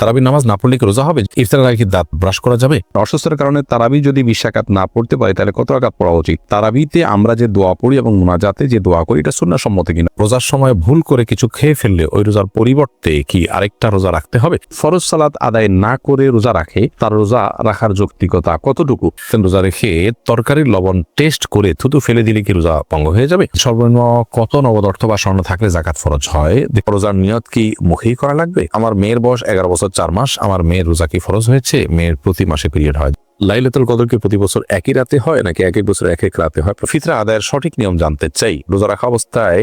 তারাবি নামাজ না পড়লে কি রোজা হবে? ইফতারের আগে কি দাঁত ব্রাশ করা যাবে? অসুস্থতার কারণে তারাবি যদি বিশ রাকাত না পড়তে পারি তাহলে কত রাকাত পড়া উচিত? তারাবিতে আমরা যে দোয়া পড়ি এবং মোনাজাতে যে দোয়া করি এটা সুন্নাহ সম্মত কিনা? রোজার সময় ভুল করে কিছু খেয়ে ফেললে ওই রোজার পরিবর্তে কি আরেকটা রোজা রাখতে হবে? ফরজ সালাত আদায় না করে রোজা রাখে তার রোজা রাখার যৌক্তিকতা কতটুকু? রোজা রেখে তরকারির লবণ টেস্ট করে থুতু ফেলে দিলে কি রোজা ভঙ্গ হয়ে যাবে? সর্বনিম্ন কত নগদ অর্থ বা স্বর্ণ থাকলে জাকাত ফরজ হয়? রোজার নিয়ত কি মুখেই করা লাগবে? আমার মেয়ের বয়স এগারো বছর। চার মাস আমার মেয়ের রোজা কি ফরজ হয়েছে? মেয়ের প্রতি মাসে পিরিয়ড হয়। লাইলাতুল কদরকে প্রতি বছর একই রাতে হয়, নাকি এক এক বছর এক এক রাতে হয়? ফিতরা আদায়ের সঠিক নিয়ম জানতে চাই। রোজা রাখা অবস্থায়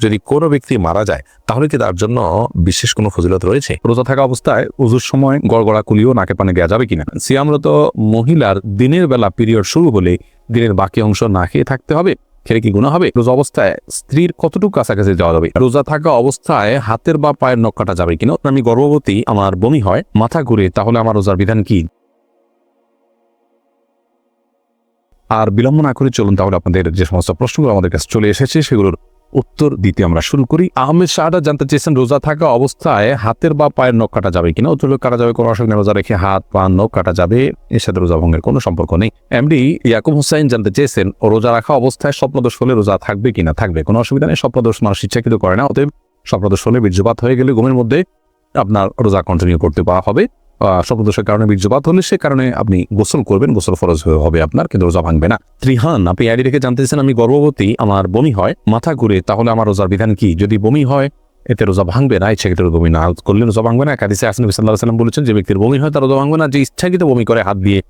যদি কোনো ব্যক্তি মারা যায়, তাহলে কি তার জন্য বিশেষ কোনো ফজিলত রয়েছে? রোজা থাকা অবস্থায় উজুর সময় গড়গড়া কুলিও নাকে পানে দেওয়া যাবে কিনা? সিয়ামরত মহিলার দিনের বেলা পিরিয়ড শুরু হলে দিনের বাকি অংশ না খেয়ে থাকতে হবে? খেলে কি গুণা হবে? রোজা অবস্থায় স্ত্রীর কতটুকু কাছাকাছি যাওয়া যাবে? রোজা থাকা অবস্থায় হাতের বা পায়ের নখ কাটা যাবে কিনা? আমি গর্ভবতী, আমার বমি হয়, মাথা ঘুরে, তাহলে আমার রোজার বিধান কি? আর বিলম্ব না করে চলুন তাহলে আপনাদের যে সমস্ত প্রশ্নগুলো আমাদের কাছে চলে এসেছে, সেগুলোর উত্তর দিতে আমরা শুরু করি। আহমেদ শাহরা জানতে চেয়েছেন, রোজা থাকা অবস্থায় হাতের বা পায়ের নখ কাটা যাবে কিনা? উত্তর কাটা যাবে, কোনো অসুবিধা। রোজা রেখে হাত, পা, নখ কাটা যাবে। এর সাথে রোজা ভঙ্গের কোনো সম্পর্ক নেই। এমডি ইয়াকুব হুসাইন জানতে চেয়েছেন ও রোজা রাখা অবস্থায় স্বপ্নদোষ হলে রোজা থাকবে কিনা? থাকবে, কোনো অসুবিধা নেই স্বপ্নদোষ মানুষ ইচ্ছাকৃত করে না, অতএব স্বপ্নদোষ হলে বীর্যপাত হয়ে গেলে ঘুমের মধ্যে আপনার রোজা কন্টিনিউ করতে পাওয়া হবে। আহ, কারণে বীর্যপাত হলে সে কারণে আপনি গোসল করবেন গোসল ফরজ হবে আপনার কিন্তু রোজা ভাঙবে না। ত্রিহান আপনি আইডি রেখে জানতে চাইছেন আমি গর্ভবতী আমার বমি হয় মাথা ঘুরে তাহলে আমার রোজার বিধান কি? যদি বমি হয় এতে রোজা ভাঙবে না ইচ্ছাকৃত বমি না। করলে রোজা ভাঙবে না কাদিসে আসেন সাল্লাহ সাল্লাম বলেছেন যে ব্যক্তির বমি হয় তার রোজা ভাঙবে না যে ইচ্ছাকৃত বমি করে হাত দিয়ে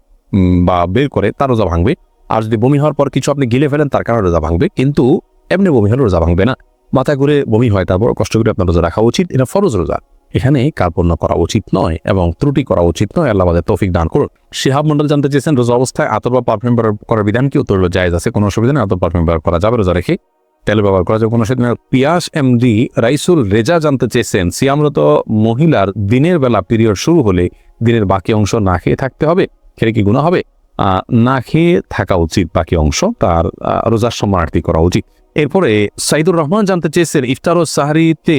বা বের করে তার রোজা ভাঙবে। আর যদি বমি হওয়ার পর কিছু আপনি গিলে ফেলেন তার কারণে রোজা ভাঙবে কিন্তু এমনি বমি হলে রোজা ভাঙবে না। মাথা ঘুরে বমি হয় তারপর কষ্ট করে আপনার রোজা রাখা উচিত এটা ফরজ রোজা। এখানে কার্পণ্য করা উচিত নয় এবং ত্রুটি করা উচিত নয়। আল্লাহ আমাদের তৌফিক দান করুন। শিহাব মন্ডল জানতে চেয়েছেন, রোজা অবস্থায় আতর বা পারফিউম করার বিধান কি? উত্তর জায়েজ আছে, কোনো অসুবিধা নেই, আতর পারফিউম করা যাবে, রোজা রেখে তেল ব্যবহার করা যাবে, কোনো নেই। পিয়াস এমডি রাইসুল রেজা জানতে চেয়েছেন, সিয়ামরত মহিলার দিনের বেলা পিরিয়ড শুরু হলে দিনের বাকি অংশ না খেয়ে থাকতে হবে? খেলে কি গুণা হবে? না খেয়ে থাকা উচিত বাকি অংশ, তার রোজার সম্মানার্থী করা উচিত। এরপরে সাইদুর রহমান জানতে চেয়েছেন, ইফতার ও সাহারিতে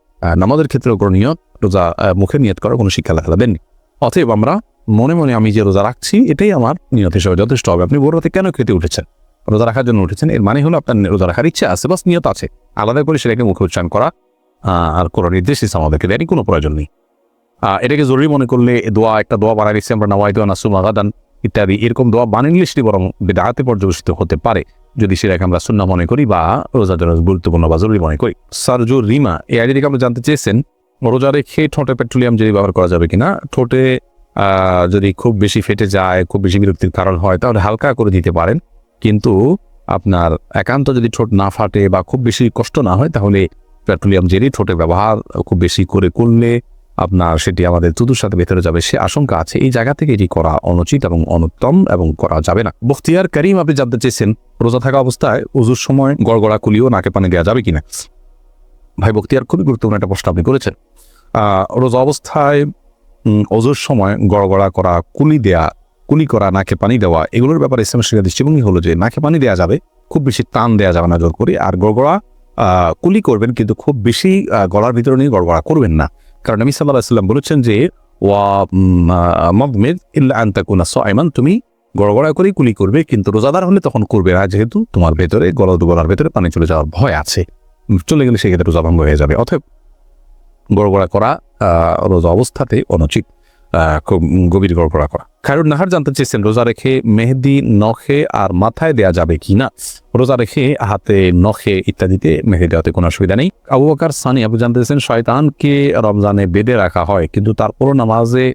নামাজের ক্ষেত্রেও নিয়ত রোজা মুখে নিয়ত করার কোনো শিক্ষা তালা দেননি অতএব আমরা মনে মনে আমি যে রোজা রাখছি, এটাই আমার নিয়ত হিসেবে যথেষ্ট হবে। আপনি ভোর রাতে কেন খেতে উঠেছেন? রোজা রাখার জন্য উঠেছেন, এর মানে হলো আপনার রোজা রাখার ইচ্ছা আছে, বাস নিয়ত আছে। আলাদা করে সেটাকে মুখে উচ্চারণ করা আর কোনো নির্দেশ ইসলাম আমাদেরকে দেয়নি, কোনো প্রয়োজন নেই। এটাকে জরুরি মনে করলে দোয়া, একটা দোয়া বানাই দিচ্ছি আমরা নাওয়াই দোয়া নাসুম আগাদান ইত্যাদি, এরকম দোয়া বানিয়ে সেটি বরং বেদাতে পর্যবেসিত হতে পারে। যদি সেটাকে আমরা শূন্য মনে করি বা রোজার জন্য গুরুত্বপূর্ণ বা জরুরি মনে করি। সারজু রিমা এই আইডিটিকে আমরা জানতে চেয়েছেন, রোজা রেখে ঠোঁটে পেট্রোলিয়াম যদি ব্যবহার করা যাবে কিনা? ঠোঁটে যদি খুব বেশি ফেটে যায়, খুব বেশি বিরক্তির কারণ হয়, তাহলে হালকা করে দিতে পারেন। কিন্তু আপনার একান্ত যদি ঠোঁট না ফাটে বা খুব বেশি কষ্ট না হয়, তাহলে পেট্রোলিয়াম জেলি ঠোঁটে ব্যবহার খুব বেশি করে করলে আপনার সেটি আমাদের তুতুর সাথে ভেতরে যাবে। সে আশঙ্কা আছে। এই জায়গা থেকে এটি করা অনুচিত এবং অনুত্তম এবং করা যাবে না। বখতিয়ার করিম আপনি জানতে চেয়েছেন রোজা থাকা অবস্থায় উজুর সময় গড়গড়া কুলিও নাকে পানি দেওয়া যাবে কিনা? ভাই বখতিয়ার খুবই গুরুত্বপূর্ণ একটা প্রশ্ন আপনি করেছেন। রোজা অবস্থায় অজুর সময় গড়গড়া করা, কুলি দেয়া, কুলি করা, নাকে পানি দেওয়া, এগুলোর ব্যাপারে ইসলামের শিক্ষা দৃষ্টিভঙ্গি হলো যে নাকে পানি দেওয়া যাবে, খুব বেশি টান দেওয়া যাবে না জোর করে, আর গড়গড়া কুলি করবেন কিন্তু খুব বেশি গলার ভিতরে নিয়ে গড়গড়া করবেন না। কারণ আমি সাল্লাহ সাল্লাম বলেছেন যে, ওয়া মগমেদ ইল্লা আন্তাকুনা সাইমান, তুমি গড়গড়া করেই কুলি করবে, কিন্তু রোজাদার হলে তখন করবে না, যেহেতু তোমার ভেতরে, গলা গলার ভেতরে পানি চলে যাওয়ার ভয় আছে। চলে গেলে সেক্ষেত্রে রোজা ভঙ্গ হয়ে যাবে। অতএব গড়গড়া করা রোজা অবস্থাতে অনুচিত খুব গভীর গড়গড়া করা। খায়রুন নাহার জানতে চেয়েছেন, রোজা রেখে মেহেদি, নখে আর মাথায় দেয়া যাবে কি না? রোজা রেখে হাতে নখে ইত্যাদিতে মেহেদি দেওয়াতে কোনো অসুবিধা নেই। আবু বকার সানি আপনি জানতে চেয়েছেন, শয়তানকে রমজানে বেঁধে রাখা হয়, কিন্তু তারপরও নামাজে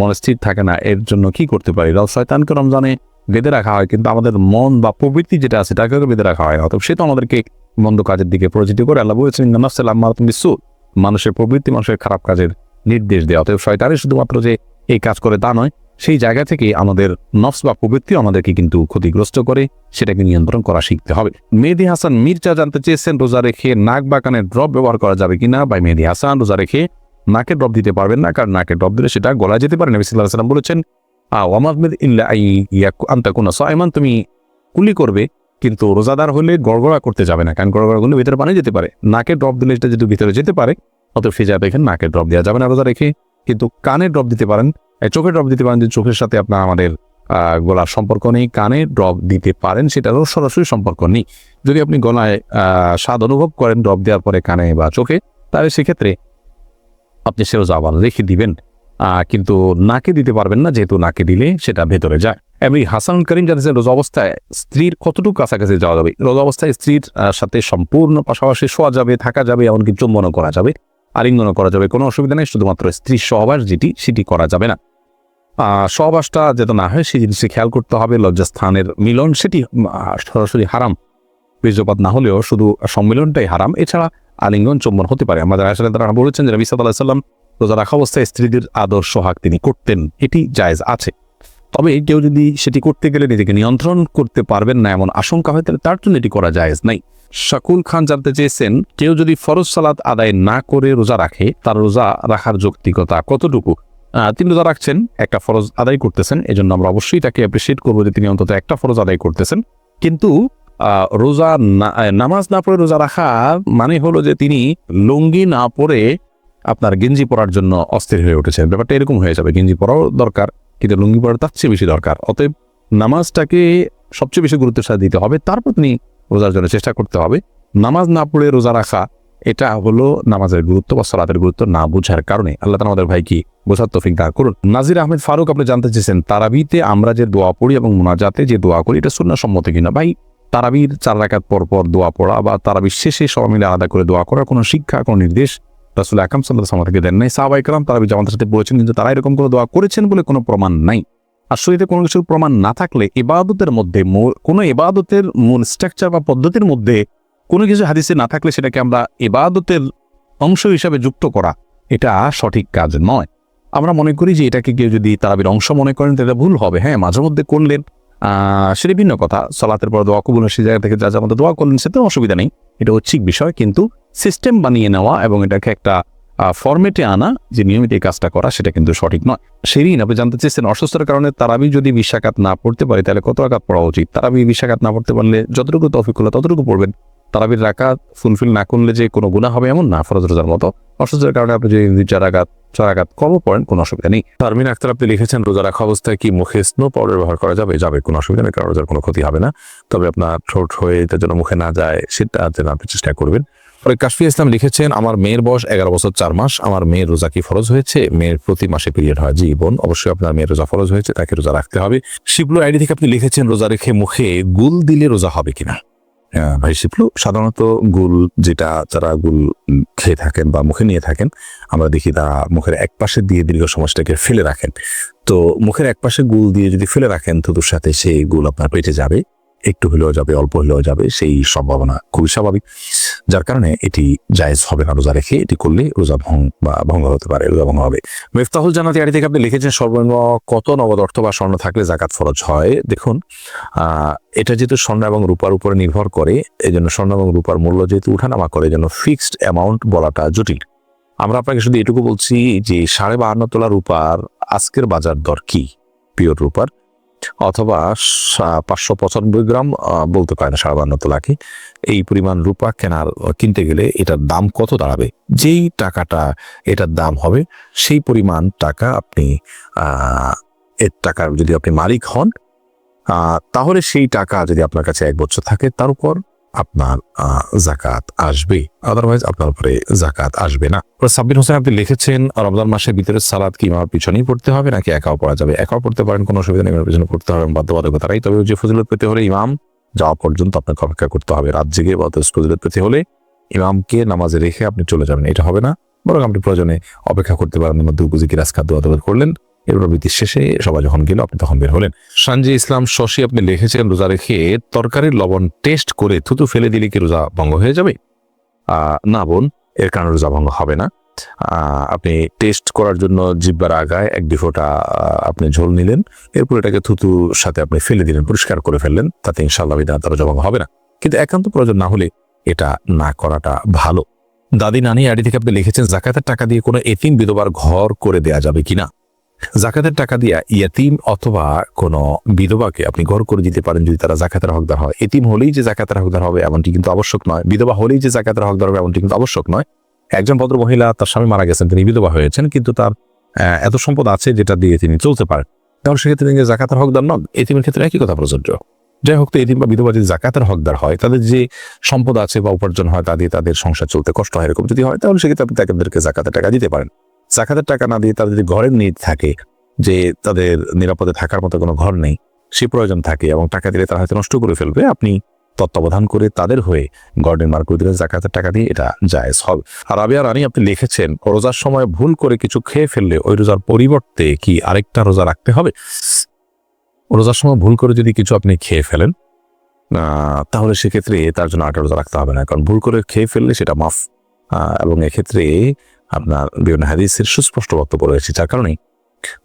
মনস্থির থাকে না, এর জন্য কি করতে পারি? শয়তানকে রমজানে বেঁধে রাখা হয়, কিন্তু আমাদের মন বা প্রবৃত্তি যেটা আছে তাকে বেঁধে রাখা হয় অতএব সে তো আমাদেরকে মন্দ কাজের দিকে পরিচিত করে আল্লাহ বলেছেন নাফসাল আম্মারাতুম বিসু। মানুষের প্রবৃত্তি, মানুষের খারাপ কাজের নির্দেশ দেওয়া অতএব শয়তানের শুধুমাত্র যে এই কাজ করে তা নয়, সেই জায়গা থেকে আমাদের নফস বা প্রবৃত্তি আমাদেরকে কিন্তু ক্ষতিগ্রস্ত করে, সেটাকে নিয়ন্ত্রণ করা শিখতে হবে। মেহেদি হাসান মির্জা জানতে চেয়েছেন, রোজা রেখে নাক বা কানে ড্রপ ব্যবহার করা যাবে কিনা? বা মেহেদি হাসান, রোজা রেখে নাকে ড্রপ দিতে পারবেন না, কারণ নাকে ড্রপ দিলে সেটা গলা যেতে পারে। নবী সাল্লাহ সাল্লাম বলেছেন ওয়ামাদ ইল্লা আই সাইমান, তুমি কুলি করবে, কিন্তু রোজাদার হলে গড়গড়া করতে যাবে না, কারণ গড়গড়া করলে ভিতরে পানি যেতে পারে। নাকে ড্রপ দিলে এটা যদি ভিতরে যেতে পারে অত যা দেখেন নাকে ড্রপ দেওয়া যাবে না রোজা রেখে। কিন্তু কানে ড্রপ দিতে পারেন চোখে ড্রপ দিতে পারেন, যে চোখের সাথে আপনার আমাদের গলার সম্পর্ক নেই, কানে ড্রপ দিতে পারেন, সেটারও সরাসরি সম্পর্ক নেই। যদি আপনি গলায় স্বাদ অনুভব করেন ড্রপ দেওয়ার পরে কানে বা চোখে, তাহলে সেক্ষেত্রে আপনি সে রোজা আবার রেখে দিবেন। কিন্তু নাকে দিতে পারবেন না, যেহেতু নাকে দিলে সেটা ভেতরে যায়। এমনি হাসান করিম জানিয়েছেন, রোজা অবস্থায় স্ত্রীর কতটুকু কাছাকাছি যাওয়া যাবে? রোজা অবস্থায় স্ত্রীর সাথে সম্পূর্ণ পাশাপাশি শোয়া যাবে, থাকা যাবে, এমনকি চুম্বনও করা যাবে আলিঙ্গনও করা যাবে। কোনো অসুবিধা নেই, শুধুমাত্র স্ত্রীর সহবাস যেটি, সেটি করা যাবে না। সহবাসটা যাতে না হয়, সেই জিনিসটি খেয়াল করতে হবে। লজ্জাস্থানের মিলন সেটি সরাসরি হারাম। বীর্যপাত না হলেও শুধু সম্মিলনটাই হারাম। এছাড়া আলিঙ্গন চুম্বন হতে পারে। আমাদের আসলে তারা বলেছেন যে নবী সাল্লাহ সাল্লাম রোজা রাখা অবস্থায় স্ত্রীদের আদর্শ সোহাগ তিনি করতেন, এটি জায়েজ আছে। তবে কেউ যদি সেটি করতে গেলে নিজেকে নিয়ন্ত্রণ করতে পারবেন না এমন আশঙ্কা হয়, তাহলে তার জন্য এটি করা জায়েজ নাই। শাকুল খান জানতে চেয়েছেন, কেউ যদি ফরজ সালাত আদায় না করে রোজা রাখে, তার রোজা রাখার যৌক্তিকতা কতটুকু? তিনি রোজা রাখছেন, একটা ফরজ আদায় করতেছেন, এজন্য আমরা অবশ্যই তাকে অ্যাপ্রিসিয়েট করব যে তিনি অন্তত একটা ফরজ আদায় করতেছেন। কিন্তু রোজা নামাজ না পড়ে রোজা রাখা মানে হলো যে তিনি লুঙ্গি না পরে আপনার গেঞ্জি পরার জন্য অস্থির হয়ে উঠেছেন। ব্যাপারটা এরকম হয়ে যাবে। গেঞ্জি পরাও দরকার, কিন্তু লুঙ্গি পরা তার চেয়ে বেশি দরকার। অতএব নামাজটাকে সবচেয়ে বেশি গুরুত্বের সাথে দিতে হবে। তারপর তিনি রোজার জন্য চেষ্টা করতে হবে। নামাজ না পড়ে রোজা রাখা, এটা হলো নামাজের গুরুত্ব বা সলাতের গুরুত্ব না বোঝার কারণে। আল্লাহ আমাদের ভাই কি বোঝার তফিক দাঁড় করুন। নাজির আহমেদ ফারুক, আপনি জানতে চেয়েছেন, তারাবিতে আমরা যে দোয়া পড়ি এবং মোনাজাতে যে দোয়া করি, এটা শূন্য সম্মত কিনা? ভাই তারাবির চার রাকাত পর পর দোয়া পড়া বা তারাবির শেষে সবাই মিলে আলাদা করে দোয়া করার কোনো শিক্ষা, কোনো নির্দেশ রাসুল আকাম সাল্লাহ থেকে দেন নাই। সাহাবাই কালাম তারাবি জামাতের সাথে পড়েছেন কিন্তু তারা এরকম কোনো দোয়া করেছেন বলে কোনো প্রমাণ নাই। আর শরীরে কোনো কিছুর প্রমাণ না থাকলে এবাদতের মধ্যে কোনো এবাদতের মূল স্ট্রাকচার বা পদ্ধতির মধ্যে কোনো কিছু হাদিসে না থাকলে সেটাকে আমরা এবাদতের অংশ হিসাবে যুক্ত করা, এটা সঠিক কাজ নয়। আমরা মনে করি যে এটাকে কেউ যদি তারাবির অংশ মনে করেন, তাহলে ভুল হবে। হ্যাঁ মাঝে মধ্যে করলেন সেটা ভিন্ন কথা। সলাতের পর দোয়া কবুল সেই জায়গা থেকে যা যা মতো দোয়া করলেন সেটা অসুবিধা নেই। এটা ঐচ্ছিক বিষয়, কিন্তু সিস্টেম বানিয়ে নেওয়া এবং এটাকে একটা ফরম্যাটে আনা, যে নিয়মিত এই কাজটা করা, সেটা কিন্তু সঠিক নয়। সেদিন আপনি জানতে চেয়েছেন অসুস্থতার কারণে তারাবি যদি বিশ্বাকাত না পড়তে পারে, তাহলে কত আঘাত পড়া উচিত? তারাবি বিশ্বাকাত না পড়তে পারলে যতটুকু তফিক হলো, ততটুকু পড়বেন। তারাবির রাকাত ফুলফিল না করলে যে কোনো গুণা হবে এমন না, ফরজ রোজার মতো। অসুস্থতার কারণে আপনি যদি দুই চার আঘাত চার আঘাত কম পড়েন, কোনো অসুবিধা নেই। তারমিন আক্তার, আপনি লিখেছেন, রোজা রাখা অবস্থায় কি মুখে স্নো পাউডার ব্যবহার করা যাবে? যাবে, কোনো অসুবিধা নেই, কারণ রোজার কোনো ক্ষতি হবে না। তবে আপনার ঠোঁট হয়ে তার জন্য মুখে না যায়, সেটা যেন আপনি চেষ্টা করবেন। পরে কাশফি ইসলাম লিখেছেন, আমার মেয়ের বয়স এগারো বছর চার মাস, আমার মেয়ের রোজা কি ফরজ হয়েছে? মেয়ের প্রতি মাসে পিরিয়ড হয় জি বোন অবশ্যই আপনার মেয়ের রোজা ফরজ হয়েছে, তাকে রোজা রাখতে হবে। শিবলু আইডি থেকে আপনি লিখেছেন, রোজা রেখে মুখে গুল দিলে রোজা হবে কিনা? আহ, ভাই শিবলু সাধারণত গুল যেটা যারা গুল খেয়ে থাকেন বা মুখে নিয়ে থাকেন আমরা দেখি তারা মুখের এক পাশে দিয়ে দীর্ঘ সময়টাকে ফেলে রাখেন। তো মুখের এক পাশে গুল দিয়ে যদি ফেলে রাখেন তো সাথে সেই গুল আপনার পেটে যাবে। একটু হলেও যাবে, অল্প হলেও যাবে, সেই সম্ভাবনা খুবই স্বাভাবিক। যার কারণে এটি জায়েজ হবে না রোজা রেখে, এটি করলে রোজা ভঙ্গ বা ভঙ্গ হতে পারে, রোজা ভঙ্গ হবে। মেফতাহুল জানাতি আড়ি থেকে আপনি লিখেছেন সর্বনিম্ন কত নগদ অর্থ বা স্বর্ণ থাকলে জাকাত ফরজ হয়? দেখুন এটা যেহেতু স্বর্ণ এবং রূপার উপরে নির্ভর করে এই জন্য স্বর্ণ এবং রূপার মূল্য যেহেতু উঠানামা করে জন্য ফিক্সড অ্যামাউন্ট বলাটা জটিল। আমরা আপনাকে শুধু এটুকু বলছি যে সাড়ে বাহান্ন তোলা রূপার আজকের বাজার দর কি? পিওর রূপার। অথবা পাঁচশো পঁচানব্বই গ্রাম বলতে পারেন সাড়ে তোলাকে। এই পরিমাণ রূপা কেনার কিনতে গেলে এটার দাম কত দাঁড়াবে? যেই টাকাটা এটার দাম হবে, সেই পরিমাণ টাকা আপনি এর টাকার যদি আপনি মালিক হন তাহলে সেই টাকা যদি আপনার কাছে এক বছর থাকে, তার উপর আপনার জাকাত আসবে। আদারওয়াইজ আপনার উপরে জাকাত আসবে না। সাব্বির হোসেন আপনি লিখেছেন, রমজান মাসের ভিতরে সালাদ কি আমার পিছনেই পড়তে হবে নাকি একাও পড়া যাবে? একাও পড়তে পারেন, কোনো অসুবিধা নেই পিছনে পড়তে হবে। বাধ্যবাধকতা নাই তবে যে ফজিলত পেতে হলে ইমাম, যাওয়া পর্যন্ত আপনাকে অপেক্ষা করতে হবে। রাত জেগে বা ফজিলত পেতে হলে ইমামকে নামাজে রেখে আপনি চলে যাবেন। এটা হবে না। বরং আপনি প্রয়োজনে অপেক্ষা করতে পারেন উপজি কিরাজ খাদ্য করলেন। এরপর বৃত্তির শেষে সবাই যখন গেল, আপনি তখন বের হলেন। সানজি ইসলাম শশী আপনি লিখেছেন, রোজা রেখে তরকারির লবণ টেস্ট করে থুতু ফেলে দিলে কি রোজা ভঙ্গ হয়ে যাবে? না বোন, এর কারণে রোজা ভঙ্গ হবে না। আপনি টেস্ট করার জন্য জিব্বার আগায় এক ডিফোটা আপনি ঝোল নিলেন। এরপর এটাকে থুতুর সাথে আপনি ফেলে দিলেন, পরিষ্কার করে ফেললেন। তাতে ইনশাল্লাহ বিধান তারা জবাব হবে না। কিন্তু একান্ত প্রয়োজন না হলে এটা না করাটা ভালো। দাদি নানি আড়ি থেকে আপনি লিখেছেন, জাকাতের টাকা দিয়ে কোনো এতিম বিধবার ঘর করে দেয়া যাবে কিনা? জাকাতের টাকা দিয়া ইয়াতিম অথবা কোনো বিধবাকে আপনি ঘর করে দিতে পারেন যদি তারা জাকাতের হকদার হয়। এতিম হলেই যে জাকাতের হকদার হবে এমনটি কিন্তু আবশ্যক নয়। বিধবা হলেই যে জাকাতের হকদার হবে এমনটি কিন্তু আবশ্যক নয়। একজন ভদ্র মহিলা, তার স্বামী মারা গেছেন, তিনি বিধবা হয়েছেন, কিন্তু তার এত সম্পদ আছে যেটা দিয়ে তিনি চলতে পারেন। তাহলে সেক্ষেত্রে তিনি জাকাতের হকদার নন। এতিমের ক্ষেত্রে একই কথা প্রযোজ্য। যাই হোক, তো এতিম বা বিধবা যদি জাকাতের হকদার হয়, তাদের যে সম্পদ আছে বা উপার্জন হয়, তা দিয়ে তাদের সংসার চলতে কষ্ট হয়, এরকম যদি হয়, তাহলে সেক্ষেত্রে আপনি তাদেরকে জাকাতের টাকা দিতে পারেন। জাকাতের টাকা না দিয়ে তাদের যদি ঘরের নিড থাকে, যে তাদের নিরাপদে থাকার মতো কোনো ঘর নেই, সে প্রয়োজন থাকে এবং টাকা দিলে তারা হয়তো নষ্ট করে ফেলবে, আপনি তত্ত্বাবধান করে তাদের হয়ে ঘর নির্মাণ করে দিলে জাকাতের টাকা দিয়ে এটা জায়েজ হবে। আর আবিয়া রানী, আপনি লিখেছেন, রোজার সময় ভুল করে কিছু খেয়ে ফেললে ওই রোজার পরিবর্তে কি আরেকটা রোজা রাখতে হবে? রোজার সময় ভুল করে যদি কিছু আপনি খেয়ে ফেলেন তাহলে সেক্ষেত্রে তার জন্য আটা রোজা রাখতে হবে না, কারণ ভুল করে খেয়ে ফেললে সেটা মাফ। এবং এক্ষেত্রে আপনার বিভিন্ন হাদিসের সুস্পষ্ট বক্তব্য রয়েছে, যার কারণে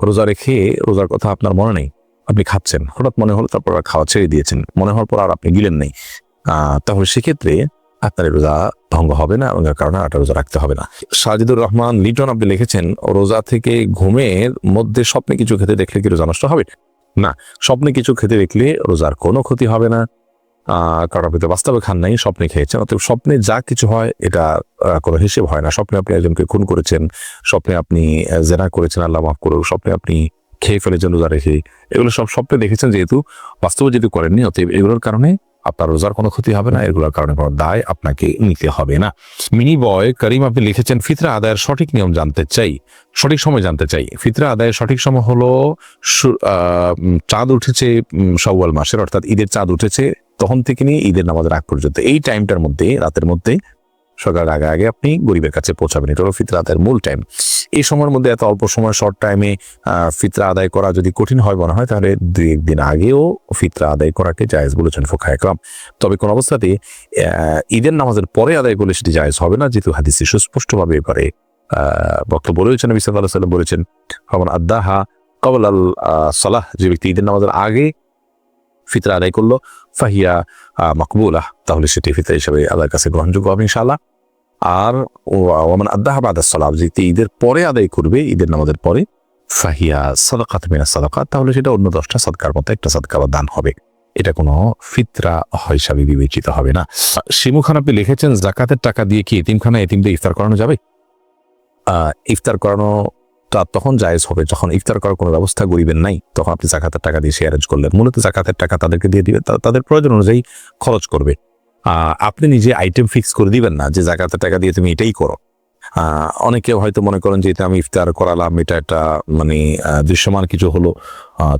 রোজা রেখে রোজার কথা আপনার মনে নেই, আপনি খাচ্ছেন। হঠাৎ মনে হলো তারপর খাওয়া ছেড়ে দিয়েছেন। মনে হওয়ার পর আর আপনি গিলেন নেই। তাহলে সেক্ষেত্রে আপনার রোজা ভঙ্গ হবে না, এবং কারণে আটা রোজা রাখতে হবে না। সাজিদুর রহমান, লিটন আপনি লিখেছেন, রোজা থেকে ঘুমের মধ্যে স্বপ্নে কিছু খেতে দেখলে কি রোজা নষ্ট হবে? না, স্বপ্নে কিছু খেতে দেখলে রোজার কোনো ক্ষতি হবে না। কারণ আপনি তো বাস্তবে খান নাই স্বপ্নে খেয়েছেন। অতএব স্বপ্নে যা কিছু হয় এটা কোনো হিসেব হয় না। স্বপ্নে আপনি একজনকে খুন করেছেন স্বপ্নে আপনি জেনা করেছেন আল্লাহ মাফ করুক স্বপ্নে আপনি খেয়ে ফেলেছেন রোজা রেখে। এগুলো সব স্বপ্নে দেখেছেন যেহেতু বাস্তবে যেহেতু করেননি অতএব এগুলোর কারণে আপনার রোজার কোনো ক্ষতি হবে না এগুলোর কারণে কোনো দায় আপনাকে নিতে হবে না। মিনি বয় করিম আপনি লিখেছেন ফিতরা আদায়ের সঠিক নিয়ম জানতে চাই সঠিক সময় জানতে চাই। ফিতরা আদায়ের সঠিক সময় হলো চাঁদ উঠেছে উম, শাওয়াল মাসের অর্থাৎ ঈদের চাঁদ উঠেছে তখন থেকে নিয়ে ঈদের নামাজের আগ পর্যন্ত, এই টাইমটার মধ্যে, রাতের মধ্যে, সকালের আগে আগে আপনি গরিবের কাছে পৌঁছাবেন। এটা হলো আদায়ের মূল টাইম এই সময়ের মধ্যে এত অল্প সময় শর্ট টাইমে ফিতরা আদায় করা যদি কঠিন হয় মনে হয়, তাহলে দুই একদিন আগেও ফিতরা আদায় করাকে জায়েজ বলেছেন ফোখা একরাম তবে কোন অবস্থাতে ঈদের নামাজের পরে আদায় করলে সেটি জায়েজ হবে না, যেহেতু হাদিসে সুস্পষ্টভাবে এবারে বক্তব্য বলেছেন নবী সাল্লাহ সাল্লাম বলেছেন আদাহা কবল আল সালাহ, যে ব্যক্তি ঈদের নামাজের আগে ফিতরা আদায় করল ফাহিয়া আহ, মকবুলাহ। তাহলে সেটি ফিতরা হিসাবে আদায়ের কাছে গ্রহণযোগ্য হবে ইনশাআল্লাহ। আর ওমান আদাহা বাদাস সালাম যে ব্যক্তি ঈদের পরে আদায় করবে ঈদের নামাজের পরে ফাহিয়া সাদাকাত মিনা সাদাকাত তাহলে সেটা অন্য দশটা সদকার মতো একটা সদকা দান হবে। এটা কোনো ফিতরা হিসাবে বিবেচিত হবে না। শিমু খান আপনি লিখেছেন জাকাতের টাকা দিয়ে কি এতিমখানা এতিমদের ইফতার করানো যাবে? ইফতার করানোটা তখন জায়েজ হবে। যখন ইফতার করার কোনো ব্যবস্থা গরিবের নাই, তখন আপনি জাকাতের টাকা দিয়ে শেয়ারেজ করলেন। মূলত জাকাতের টাকা তাদেরকে দিয়ে দিবে তা- তাদের প্রয়োজন অনুযায়ী খরচ করবে। আপনি নিজে আইটেম ফিক্স করে দিবেন না যে জাকাতের টাকা দিয়ে তুমি এটাই করো। অনেকে হয়তো মনে করেন যে এটা আমি ইফতার করালাম এটা একটা মানে দৃশ্যমান কিছু হলো।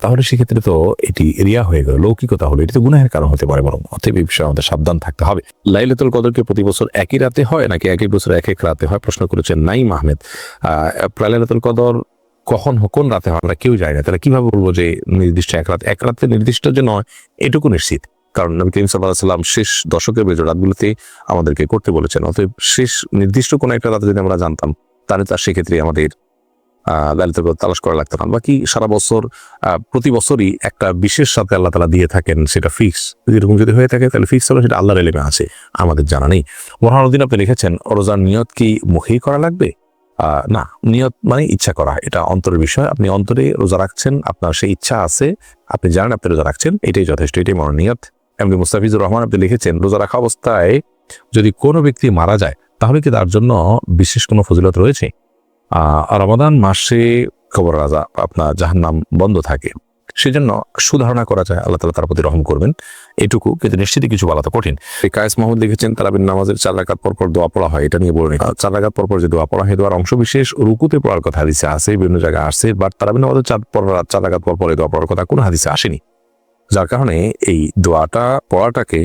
তাহলে সেক্ষেত্রে তো এটি এরিয়া হয়ে গেল লৌকিকতা হলো। এটি তো গুনাহের কারণ হতে পারে বরং অতএব এই বিষয়ে আমাদের সাবধান থাকতে হবে। লাইলাতুল কদরকে প্রতি বছর একই রাতে হয় নাকি এক এক বছর এক এক রাতে হয়? প্রশ্ন করেছেন নাইম আহমেদ। আহ, লাইলাতুল কদর কখন কোন রাতে হয়? আমরা কেউ জানি না। তাহলে কীভাবে বলব যে নির্দিষ্ট এক রাত? এক রাতে নির্দিষ্ট যে নয় এটুকু নিশ্চিত। কারণ নবী করিম সাল্লাহ সাল্লাম শেষ দশকের বেজর রাতগুলোতে আমাদেরকে করতে বলেছেন। অতএব শেষ নির্দিষ্ট কোনো একটা রাতে যদি আমরা জানতাম, তাহলে তার সেক্ষেত্রে আমাদের আহ লালিত তালাশ করা লাগতো না। বাকি সারা বছর প্রতি বছরই একটা বিশেষ সাথে আল্লাহ তালা দিয়ে থাকেন, সেটা ফিক্স এরকম যদি হয়ে থাকে, তাহলে ফিক্স হলো সেটা আল্লাহর এলেমে আছে, আমাদের জানা নেই। মোহানুদ্দিন আপনি লিখেছেন রোজার নিয়ত কি মুখেই করা লাগবে? না, নিয়ত মানে ইচ্ছা করা, এটা অন্তরের বিষয়। আপনি অন্তরে রোজা রাখছেন, আপনার সেই ইচ্ছা আছে, আপনি জানেন আপনি রোজা রাখছেন, এটাই যথেষ্ট, এটাই মনোনিয়ত এমনি মুস্তাফিজুর রহমান আপনি লিখেছেন, রোজা রাখা অবস্থায় যদি কোনো ব্যক্তি মারা যায়, তাহলে কি তার জন্য বিশেষ কোনো ফজিলত রয়েছে? রমাদান মাসে খবর রাজা আপনার জাহান্নাম বন্ধ থাকে। সেজন্য সুধারণা করা যায়, আল্লাহ তালা তার প্রতি রহম করবেন। এটুকু কিন্তু নিশ্চিতই কিছু বলা তো কঠিন। কায়েস মাহমুদ লিখেছেন তারাবিন নামাজের চার রাকাত পর পর দোয়া পড়া হয়, এটা নিয়ে বলুন। চার রাকাত পর পর যে দোয়া পড়া হয়, দোয়ার অংশ বিশেষ রুকুতে পড়ার কথা, হাদিসে আছে, বিভিন্ন জায়গায় আসছে বাট তারাবিন নামাজের চার পর চার পর পরে দোয়া পড়ার কথা কোনো হাদিসে আসেনি। যার কারণে এই দোয়াটা, পড়াটাকে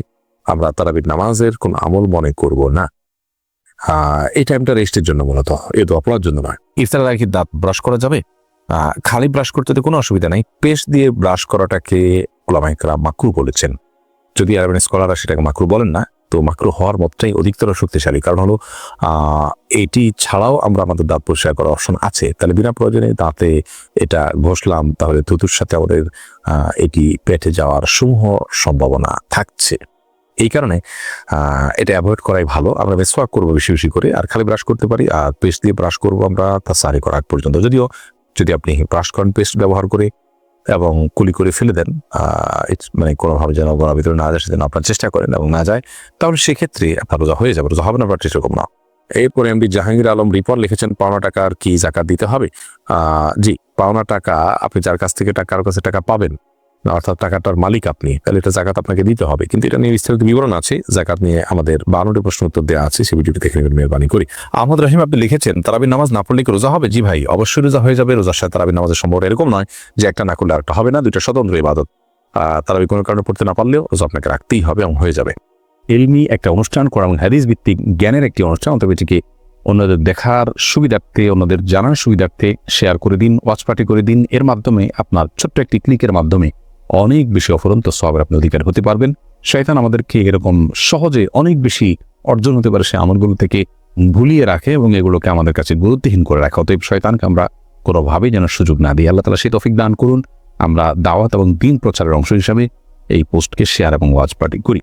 আমরা তারাবির নামাজের কোন আমল মনে করব না। এই টাইমটা রেস্টের জন্য মূলত এই দোয়া পড়ার জন্য নয়। ইফতারের কি দাঁত ব্রাশ করা যাবে? খালি ব্রাশ করতে তো কোনো অসুবিধা নাই। পেস্ট দিয়ে ব্রাশ করাটাকে ওলামাইকরা মাকরু বলেছেন। যদি আরবেন স্কলাররা সেটাকে মাকরু বলেন না তো মাকরু হওয়ার মতটাই অধিকতর শক্তিশালী। কারণ হলো এটি ছাড়াও আমরা আমাদের দাঁত পরিষ্কার করার অপশন আছে। তাহলে বিনা প্রয়োজনে দাঁতে এটা ঘষলাম, তাহলে থুতুর সাথে আমাদের এটি পেটে যাওয়ার সমূহ সম্ভাবনা থাকছে। এই কারণে এটা অ্যাভয়েড করাই ভালো। আমরা মেসওয়াক করব বেশি বেশি করে, আর খালি ব্রাশ করতে পারি, আর পেস্ট দিয়ে ব্রাশ করব আমরা তা সারি আগ পর্যন্ত। যদিও, যদি আপনি ব্রাশ করেন পেস্ট ব্যবহার করে এবং কুলি করে ফেলে দেন মানে কোনোভাবে যেন গোনার ভিতরে না যায় সেদিন আপনার চেষ্টা করেন এবং না যায়। তাহলে সেক্ষেত্রে আপনার রোজা হয়ে যাবে, রোজা হবে না, আপনার সেরকম না। এরপরে এমডি জাহাঙ্গীর আলম রিপোর্ট লিখেছেন, পাওনা টাকার কি জাকাত দিতে হবে? জি, পাওনা টাকা, আপনি যার কাছ থেকে টাকার কাছে টাকা পাবেন অর্থাৎ টাকাটার মালিক আপনি, তাহলে এটা জাকাত আপনাকে দিতে হবে। কিন্তু এটা নিয়ে বিস্তারিত বিবরণ আছে, জাকাত নিয়ে আমাদের বারোটি প্রশ্ন উত্তর দেওয়া আছে, সেই ভিডিওটি দেখে নেবেন, মেহরবানি করি। আহমদ রহিম, আপনি লিখেছেন, তারাবির নামাজ না পড়লে কি রোজা হবে? জি ভাই, অবশ্যই রোজা হয়ে যাবে, রোজার সাথে তারাবির নামাজের সম্ভব এরকম নয় যে একটা না করলে আরেকটা হবে না, দুইটা স্বতন্ত্র ইবাদত। তারাবি কোনো কারণে পড়তে না পারলেও রোজা আপনাকে রাখতেই হবে এবং হয়ে যাবে। এলমি একটা অনুষ্ঠান করা এবং হাদিস ভিত্তিক জ্ঞানের একটি অনুষ্ঠান, অন্তত এটিকে অন্যদের দেখার সুবিধার্থে, অন্যদের জানার সুবিধার্থে শেয়ার করে দিন ওয়াচ পার্টি করে দিন। এর মাধ্যমে আপনার ছোট্ট একটি ক্লিকের মাধ্যমে অনেক বেশি অফরন্ত সবের আপনি অধিকার হতে পারবেন। শয়তান আমাদেরকে এরকম সহজে অনেক বেশি অর্জন হতে পারে সে আমলগুলো থেকে ভুলিয়ে রাখে এবং এগুলোকে আমাদের কাছে গুরুত্বহীন করে রাখে। অতএব শয়তানকে আমরা কোনোভাবেই যেন সুযোগ না দিই। আল্লাহ তালা সেই তফিক দান করুন। আমরা দাওয়াত এবং দিন প্রচারের অংশ হিসাবে এই পোস্টকে শেয়ার এবং ওয়াচ পার্টি করি।